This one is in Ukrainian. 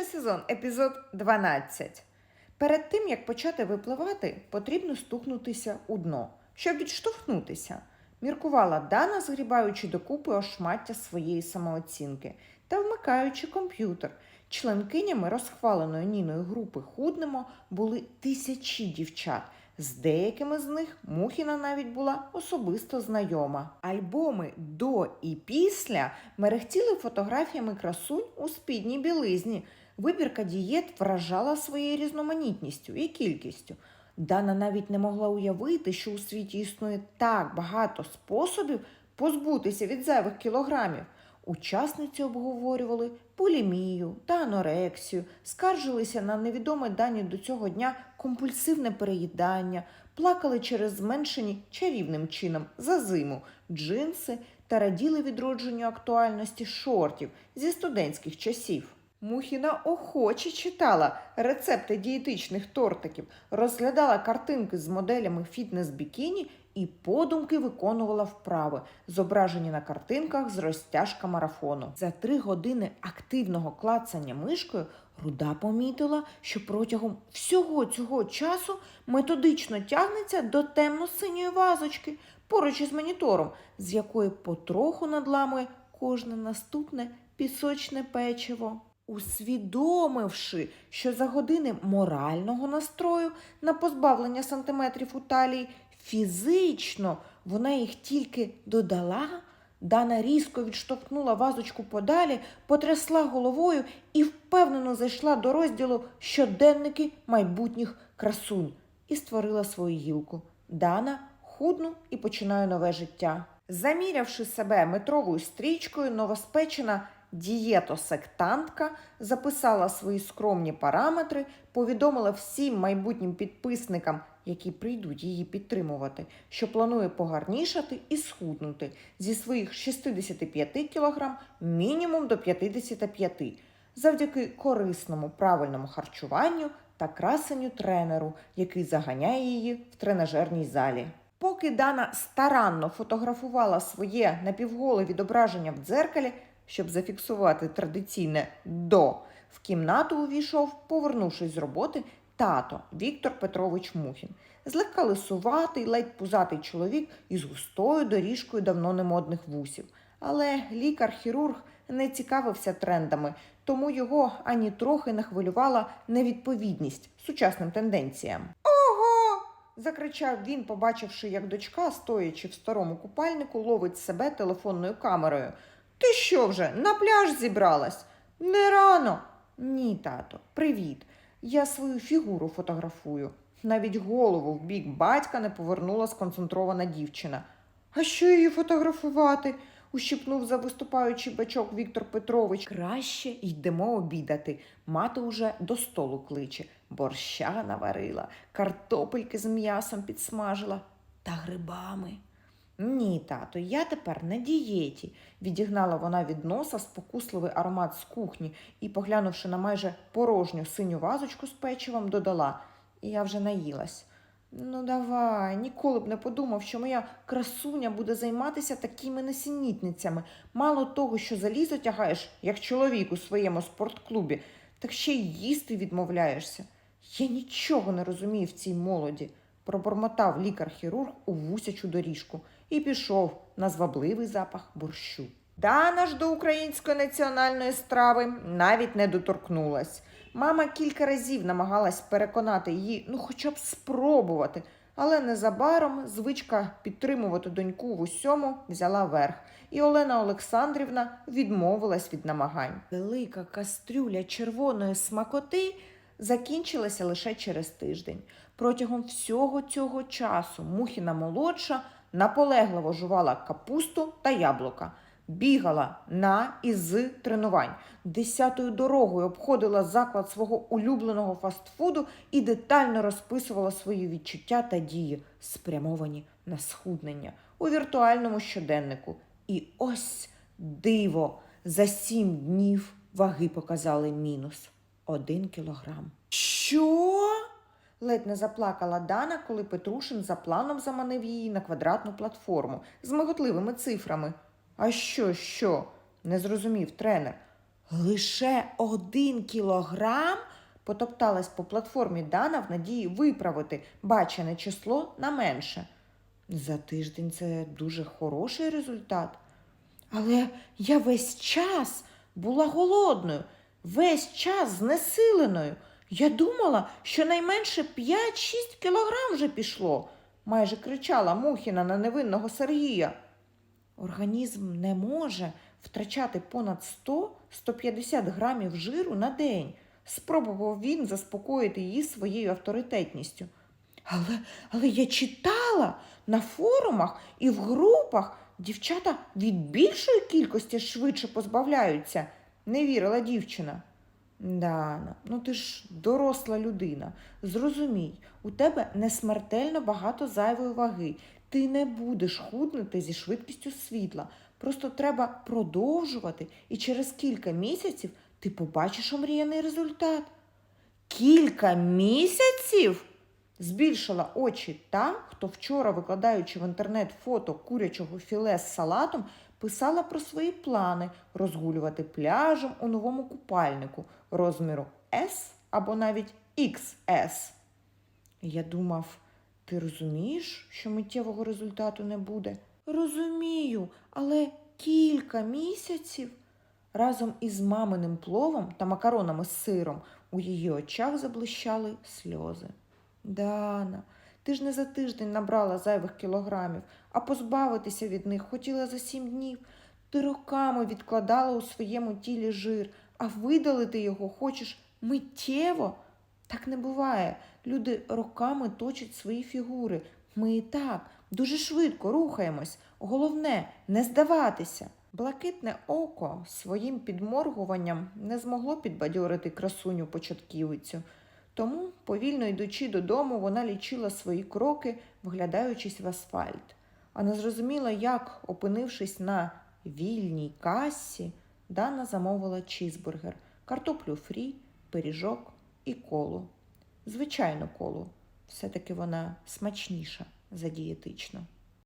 Перший сезон, епізод 12. Перед тим як почати випливати, потрібно стукнутися у дно, щоб відштовхнутися. Міркувала Дана, згрібаючи докупи ошмаття своєї самооцінки та вмикаючи комп'ютер. Членкинями розхваленої Ніною групи Худнемо були тисячі дівчат. З деякими з них Мухіна навіть була особисто знайома. Альбоми до і після мерехтіли фотографіями красунь у спідній білизні. Вибірка дієт вражала своєю різноманітністю і кількістю. Дана навіть не могла уявити, що у світі існує так багато способів позбутися від зайвих кілограмів. Учасниці обговорювали булімію та анорексію, скаржилися на невідоме дані до цього дня компульсивне переїдання, плакали через зменшені чарівним чином за зиму, джинси та раділи відродженню актуальності шортів зі студентських часів. Мухіна охоче читала рецепти дієтичних тортиків, розглядала картинки з моделями фітнес-бікіні і подумки виконувала вправи, зображені на картинках з розтяжка марафону. За три години активного клацання мишкою Руда помітила, що протягом всього цього часу методично тягнеться до темно-синьої вазочки поруч із монітором, з якої потроху надламує кожне наступне пісочне печиво. Усвідомивши, що за години морального настрою на позбавлення сантиметрів у талії фізично вона їх тільки додала, Дана різко відштовхнула вазочку подалі, потрясла головою і впевнено зайшла до розділу щоденники майбутніх красунь і створила свою гілку. Дана худну і починаю нове життя. Замірявши себе метровою стрічкою, новоспечена дієтосектантка записала свої скромні параметри, повідомила всім майбутнім підписникам, які прийдуть її підтримувати, що планує погарнішати і схуднути зі своїх 65 кг мінімум до 55 завдяки корисному правильному харчуванню та красенню тренеру, який заганяє її в тренажерній залі. Поки Дана старанно фотографувала своє напівголе відображення в дзеркалі, щоб зафіксувати традиційне до, в кімнату увійшов, повернувшись з роботи, тато Віктор Петрович Мухін. Злегка лисуватий, ледь пузатий чоловік із густою доріжкою давно немодних вусів. Але лікар-хірург не цікавився трендами, тому його ані трохи не хвилювала невідповідність сучасним тенденціям. Ого! закричав він, побачивши, як дочка, стоячи в старому купальнику, ловить себе телефонною камерою. Ти що вже на пляж зібралась? Не рано. Ні, тато, привіт. Я свою фігуру фотографую. Навіть голову в бік батька не повернула сконцентрована дівчина. А що її фотографувати? ущипнув за виступаючий бачок Віктор Петрович. Краще йдемо обідати. Мати уже до столу кличе. Борща наварила, картопельки з м'ясом підсмажила та грибами. Ні, тато, я тепер на дієті, відігнала вона від носа спокусливий аромат з кухні і, поглянувши на майже порожню синю вазочку з печивом, додала я вже наїлась. Ну, давай, ніколи б не подумав, що моя красуня буде займатися такими несенітницями. Мало того, що залізо тягаєш, як чоловік у своєму спортклубі, так ще й їсти відмовляєшся. Я нічого не розумію в цій молоді, пробормотав лікар-хірург у вусячу доріжку і пішов на звабливий запах борщу. Дана ж до української національної страви навіть не доторкнулась. Мама кілька разів намагалась переконати її, ну хоча б спробувати, але незабаром звичка підтримувати доньку в усьому взяла верх, і Олена Олександрівна відмовилась від намагань. Велика кастрюля червоної смакоти закінчилася лише через тиждень. Протягом всього цього часу Мухіна молодша наполегливо жувала капусту та яблука. Бігала на і з тренувань, десятою дорогою обходила заклад свого улюбленого фастфуду і детально розписувала свої відчуття та дії, спрямовані на схуднення у віртуальному щоденнику. І ось диво! За сім днів ваги показали мінус один кілограм. Що? Ледь не заплакала Дана, коли Петрушин за планом заманив її на квадратну платформу з миготливими цифрами. А що, що? не зрозумів тренер. Лише один кілограм? потопталась по платформі Дана в надії виправити бачене число на менше. За тиждень це дуже хороший результат. Але я весь час була голодною, весь час знесиленою. Я думала, що найменше 5-6 кілограм вже пішло, майже кричала Мухіна на невинного Сергія. Організм не може втрачати понад 100-150 грамів жиру на день. Спробував він заспокоїти її своєю авторитетністю. Але, але я читала на форумах і в групах дівчата від більшої кількості швидше позбавляються, не вірила дівчина. Дана, ну ти ж доросла людина. Зрозумій, у тебе не смертельно багато зайвої ваги. Ти не будеш худнути зі швидкістю світла. Просто треба продовжувати, і через кілька місяців ти побачиш омріяний результат. Кілька місяців? Збільшила очі та, хто вчора, викладаючи в інтернет фото курячого філе з салатом, писала про свої плани розгулювати пляжем у новому купальнику розміру S або навіть XS. Я думав, ти розумієш, що миттєвого результату не буде? Розумію, але кілька місяців. Разом із маминим пловом та макаронами з сиром у її очах заблищали сльози. Дана, ти ж не за тиждень набрала зайвих кілограмів, а позбавитися від них хотіла за сім днів. Ти роками відкладала у своєму тілі жир, а видалити його хочеш миттєво. Так не буває. Люди роками точать свої фігури. Ми і так дуже швидко рухаємось. Головне не здаватися. Блакитне око своїм підморгуванням не змогло підбадьорити красуню початківицю. Тому, повільно йдучи додому, вона лічила свої кроки, вглядаючись в асфальт. А не зрозуміла, як, опинившись на вільній касі, Дана замовила чізбургер, картоплю фрі, пиріжок і колу. Звичайно, колу. Все-таки вона смачніша за дієтичну.